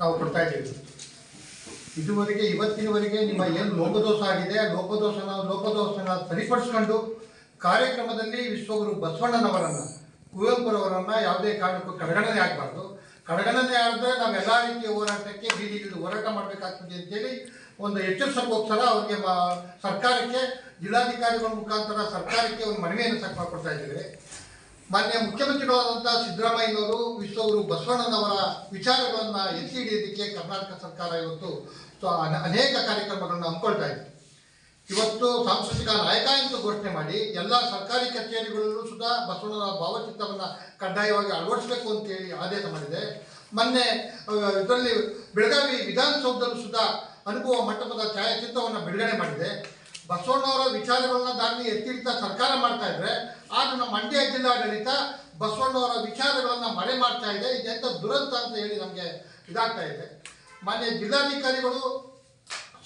ನಾವು ಕೊಡ್ತಾ ಇದ್ದೀವಿ. ಇದುವರೆಗೆ ಇವತ್ತಿನವರೆಗೆ ನಿಮ್ಮ ಏನು ಲೋಪದೋಷ ಆಗಿದೆ ಆ ಲೋಪದೋಷನ ಲೋಪದೋಷನ ಸರಿಪಡಿಸ್ಕೊಂಡು ಕಾರ್ಯಕ್ರಮದಲ್ಲಿ ವಿಶ್ವಗುರು ಬಸವಣ್ಣನವರನ್ನ, ಕುವೆಂಪುರವರನ್ನ ಯಾವುದೇ ಕಾರಣಕ್ಕೂ ಕಡೆಗಣನೆ ಆಗಬಾರ್ದು. ಕಡೆಗಣನೆ ಆದರೆ ನಾವು ಎಲ್ಲ ರೀತಿಯ ಹೋರಾಟಕ್ಕೆ ಬೀದಿಗಿಳಿದು ಹೋರಾಟ ಮಾಡಬೇಕಾಗ್ತದೆ ಅಂತೇಳಿ ಒಂದು ಎಚ್ಚರಿಸೋಕ್ಕೋಸ್ಕರ ಅವರಿಗೆ ಸರ್ಕಾರಕ್ಕೆ, ಜಿಲ್ಲಾಧಿಕಾರಿಗಳ ಮುಖಾಂತರ ಸರ್ಕಾರಕ್ಕೆ ಒಂದು ಮನವಿಯನ್ನು ಸಹ ಕೊಡ್ತಾ ಇದ್ದೇವೆ. ಮಾನ್ಯ ಮುಖ್ಯಮಂತ್ರಿಗಳಾದಂಥ ಸಿದ್ದರಾಮಯ್ಯನವರು, ವಿಶ್ವಗುರು ಬಸವಣ್ಣನವರ ವಿಚಾರಗಳನ್ನು ಎತ್ತಿ ಹಿಡಿಯೋದಕ್ಕೆ ಕರ್ನಾಟಕ ಸರ್ಕಾರ ಇವತ್ತು ಅನೇಕ ಕಾರ್ಯಕ್ರಮಗಳನ್ನು ಹಮ್ಮಿಕೊಳ್ತಾ ಇದೆ. ಇವತ್ತು ಸಾಂಸ್ಕೃತಿಕ ನಾಯಕ ಎಂದು ಘೋಷಣೆ ಮಾಡಿ ಎಲ್ಲ ಸರ್ಕಾರಿ ಕಚೇರಿಗಳಲ್ಲೂ ಸುಧಾ ಬಸವಣ್ಣನ ಭಾವಚಿತ್ರವನ್ನು ಕಡ್ಡಾಯವಾಗಿ ಅಳವಡಿಸಬೇಕು ಅಂತೇಳಿ ಆದೇಶ ಮಾಡಿದೆ. ಮೊನ್ನೆ ಇದರಲ್ಲಿ ಬೆಳಗಾವಿ ವಿಧಾನಸೌಧದಲ್ಲೂ ಸುಧಾ ಅನುಭವ ಮಂಟಪದ ಛಾಯಾಚಿತ್ರವನ್ನು ಬಿಡುಗಡೆ ಮಾಡಿದೆ. ಬಸವಣ್ಣವರ ವಿಚಾರಗಳನ್ನ ದಾರಿ ಎತ್ತಿಡ್ತಾ ಸರ್ಕಾರ ಮಾಡ್ತಾ ಇದ್ರೆ, ಆದ್ರೆ ನಮ್ಮ ಮಂಡ್ಯ ಜಿಲ್ಲಾಡಳಿತ ಬಸವಣ್ಣವರ ವಿಚಾರಗಳನ್ನ ಮರೆ ಮಾಡ್ತಾ ಇದೆ. ಇದೆಂತ ದುರಂತ ಅಂತ ಹೇಳಿ ನಮಗೆ ಇದಾಗ್ತಾ ಇದೆ. ಮಾನ್ಯ ಜಿಲ್ಲಾಧಿಕಾರಿಗಳು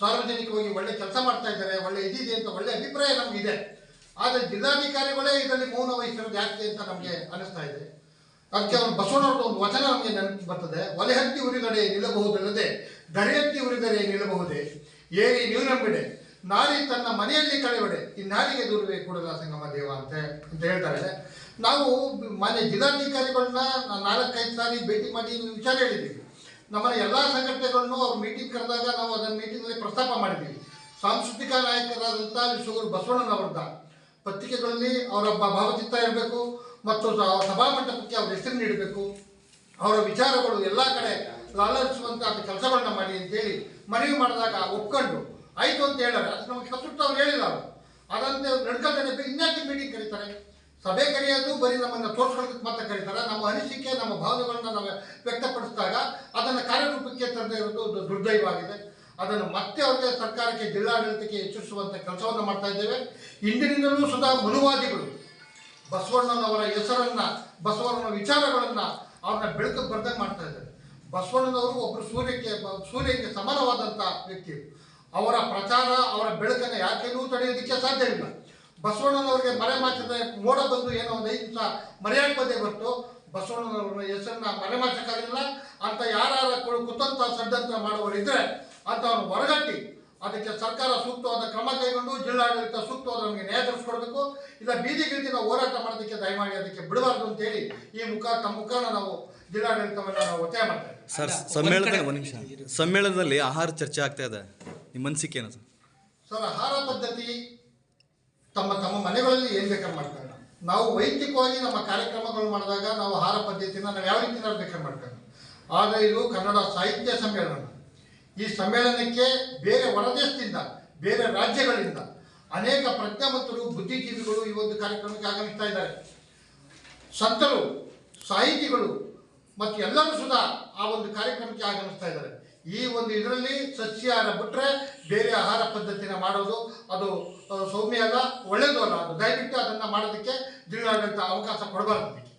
ಸಾರ್ವಜನಿಕವಾಗಿ ಒಳ್ಳೆ ಕೆಲಸ ಮಾಡ್ತಾ ಇದ್ದಾರೆ, ಒಳ್ಳೆ ಇದಿದೆ ಅಂತ ಒಳ್ಳೆ ಅಭಿಪ್ರಾಯ ನಮಗಿದೆ ಆದರೆ ಜಿಲ್ಲಾಧಿಕಾರಿಗಳೇ ಇದರಲ್ಲಿ ಮೌನ ವಹಿಸಿರೋದು ಯಾಕೆ ಅಂತ ನಮಗೆ ಅನಿಸ್ತಾ ಇದೆ. ಅದಕ್ಕೆ ಅವನು ಬಸವಣ್ಣವ್ರದ್ದು ಒಂದು ವಚನ ನಮಗೆ ನೆನಪು ಬರ್ತದೆ. ಒಲೆ ಹತ್ತಿ ಉರಿದಡೆ ನಿಲ್ಲಬಹುದಲ್ಲದೆ ಧರೆ ಹತ್ತಿ ಉರಿದರೆ ನಿಲ್ಲಬಹುದೇ? ಏರಿ ನೀರಂಬಿಡೆ ನಾರಿ ತನ್ನ ಮನೆಯಲ್ಲಿ ಕಳೆಬಡೆ ಈ ನಾರಿಗೆ ದೂರವೇ ಕೂಡಲ ಸಂಗಮ ದೇವ ಅಂತ ಅಂತ ಹೇಳ್ತಾರೆ. ನಾವು ಮನೆ ಜಿಲ್ಲಾಧಿಕಾರಿಗಳನ್ನ ನಾಲ್ಕೈದು ಸಾರಿ ಭೇಟಿ ಮಾಡಿ ವಿಚಾರ ಹೇಳಿದ್ದೀವಿ ನಮ್ಮ ಎಲ್ಲ ಸಂಘಟನೆಗಳನ್ನು ಅವ್ರ ಮೀಟಿಂಗ್ ಕರೆದಾಗ ನಾವು ಅದನ್ನು ಮೀಟಿಂಗ್ನಲ್ಲಿ ಪ್ರಸ್ತಾಪ ಮಾಡಿದ್ವಿ. ಸಾಂಸ್ಕೃತಿಕ ನಾಯಕರಾದಂಥ ವಿಶ್ವಗುರು ಬಸವಣ್ಣನವರದ ಪತ್ರಿಕೆಗಳಲ್ಲಿ ಅವರ ಭಾವಚಿತ್ರ ಇರಬೇಕು, ಮತ್ತು ಸಭಾ ಸಭಾಮಂಟಪಕ್ಕೆ ಅವ್ರ ಹೆಸರು ನೀಡಬೇಕು. ಅವರ ವಿಚಾರಗಳು ಎಲ್ಲ ಕಡೆ ಲಾಲಿಸುವಂಥ ಕೆಲಸಗಳನ್ನ ಮಾಡಿ ಅಂತೇಳಿ ಮನವಿ ಮಾಡಿದಾಗ ಒಪ್ಕೊಂಡು ಆಯಿತು ಅಂತ ಹೇಳ್ಯಾರೆ ಅದು ನಮಗೆ ಕಸುಟ್ಟು ಅವ್ರು ಹೇಳಿಲ್ಲ ಅವರು. ಅದಂತೆ ನಡ್ಕೊಳ್ತಾನೆ ಇನ್ಯಾಕೆ ಮೀಟಿಂಗ್ ಕರೀತಾರೆ? ಸಭೆ ಕರೆಯೋದು ಬರೀ ನಮ್ಮನ್ನು ತೋರಿಸ್ಕೊಳ್ಳೋದಕ್ಕೆ ಮಾತ್ರ ಕರೀತಾರೆ. ನಮ್ಮ ಅನಿಸಿಕೆ, ನಮ್ಮ ಭಾವನೆಗಳನ್ನ ನಾವು ವ್ಯಕ್ತಪಡಿಸಿದಾಗ ಅದನ್ನು ಕಾರ್ಯರೂಪಕ್ಕೆ ತರದೇ ಇರೋದು ಒಂದು ದುರ್ದೈವಾಗಿದೆ ಅದನ್ನು ಮತ್ತೆ ಅವರಿಗೆ ಸರ್ಕಾರಕ್ಕೆ, ಜಿಲ್ಲಾಡಳಿತಕ್ಕೆ ಹೆಚ್ಚಿಸುವಂಥ ಕೆಲಸವನ್ನು ಮಾಡ್ತಾ ಇದ್ದೇವೆ. ಇಂದಿನಿಂದಲೂ ಸುಧಾ ಮನುವಾದಿಗಳು ಬಸವಣ್ಣನವರ ಹೆಸರನ್ನ, ಬಸವಣ್ಣನ ವಿಚಾರಗಳನ್ನು ಅವ್ರನ್ನ ಬೆಳಕು ಬರ್ದಂಗೆ ಮಾಡ್ತಾ ಇದ್ದಾರೆ. ಬಸವಣ್ಣನವರು ಒಬ್ಬರು ಸೂರ್ಯಕ್ಕೆ ಸೂರ್ಯಕ್ಕೆ ಸಮಾನವಾದಂಥ ವ್ಯಕ್ತಿ ಅವರ ಪ್ರಚಾರ ಅವರ ಬೆಳಕನ್ನು ಯಾಕೆನೂ ತಡೆಯೋದಕ್ಕೆ ಸಾಧ್ಯವಿಲ್ಲ. ಬಸವಣ್ಣನವರಿಗೆ ಮರೆ ಮಾಚಿದ ಮೋಡ ಬಂದು ಏನೋ ಒಂದು ಐದು ದಿವಸ ಮರೆಯಾಗ್ಬೋದೇ ಬರ್ತು ಬಸವಣ್ಣನವರ ಹೆಸರನ್ನ ಮರೆ ಮಾಚಕ್ಕಾಗಿಲ್ಲ ಅಂತ ಯಾರು ಕುತಂತ ಸಡ್ಡಂತ ಮಾಡುವವರಿದ್ರೆ ಅಂಥವ್ರನ್ನ ಹೊರಗಟ್ಟಿ ಅದಕ್ಕೆ ಸರ್ಕಾರ ಸೂಕ್ತವಾದ ಕ್ರಮ ಕೈಗೊಂಡು ಜಿಲ್ಲಾಡಳಿತ ಸೂಕ್ತವಾದ ನಮಗೆ ನ್ಯಾಯ ತರಿಸ್ಕೊಡ್ಬೇಕು. ಇಲ್ಲ ಬೀದಿಗಿಳಿದು ನಾವು ಹೋರಾಟ ಮಾಡೋದಕ್ಕೆ ದಯಮಾಡಿ ಅದಕ್ಕೆ ಬಿಡಬಾರ್ದು ಅಂತೇಳಿ ಈ ಮುಖ ತಮ್ಮ ಮುಖಾನ ನಾವು ಜಿಲ್ಲಾಡಳಿತವನ್ನು ನಾವು ಒತ್ತಾಯ ಮಾಡ್ತೇವೆ ಸರ್ ಸಮ್ಮೇಳನದಲ್ಲಿ ಆಹಾರ ಚರ್ಚೆ ಆಗ್ತಾ ಇದೆ. ನಿಮ್ಮ ಅನಿಸಿಕೆ ಏನು ಸರ್, ಆಹಾರ ಪದ್ಧತಿ ತಮ್ಮ ತಮ್ಮ ಮನೆಗಳಲ್ಲಿ ಏನು ಬೇಕಾದ್ರೆ ಮಾಡ್ತಾರೆ. ನಾವು ವೈಯಕ್ತಿಕವಾಗಿ ನಮ್ಮ ಕಾರ್ಯಕ್ರಮಗಳು ಮಾಡಿದಾಗ ನಾವು ಆಹಾರ ಪದ್ಧತಿನ ನಾವು ಯಾವ ರೀತಿ ಬೇಕಾದ್ರೆ ಮಾಡ್ತಾರೆ ಆದರೆ ಇದು ಕನ್ನಡ ಸಾಹಿತ್ಯ ಸಮ್ಮೇಳನ. ಈ ಸಮ್ಮೇಳನಕ್ಕೆ ಬೇರೆ ಹೊರದೇಶದಿಂದ ಬೇರೆ ರಾಜ್ಯಗಳಿಂದ ಅನೇಕ ಪ್ರಜ್ಞಾವಂತರು, ಬುದ್ಧಿಜೀವಿಗಳು ಈ ಒಂದು ಕಾರ್ಯಕ್ರಮಕ್ಕೆ ಆಗಮಿಸ್ತಾ ಇದ್ದಾರೆ. ಸಂತರು, ಸಾಹಿತಿಗಳು, ಮತ್ತು ಎಲ್ಲರೂ ಸುಧಾ ಆ ಒಂದು ಕಾರ್ಯಕ್ರಮಕ್ಕೆ ಆಗಮಿಸ್ತಾ ಇದ್ದಾರೆ. ಈ ಒಂದು ಇದರಲ್ಲಿ ಸಸ್ಯಾಹಾರ ಬಿಟ್ಟರೆ ಬೇರೆ ಆಹಾರ ಪದ್ಧತಿನ ಮಾಡೋದು ಅದು ಸೌಮ್ಯ ಅಲ್ಲ ಒಳ್ಳೆಯದು ಅಲ್ಲ. ಅದು ದಯವಿಟ್ಟು ಅದನ್ನು ಮಾಡೋದಕ್ಕೆ ಜಿಲ್ಲಾಡಳಿತ ಅವಕಾಶ ಕೊಡಬಾರ್ದು.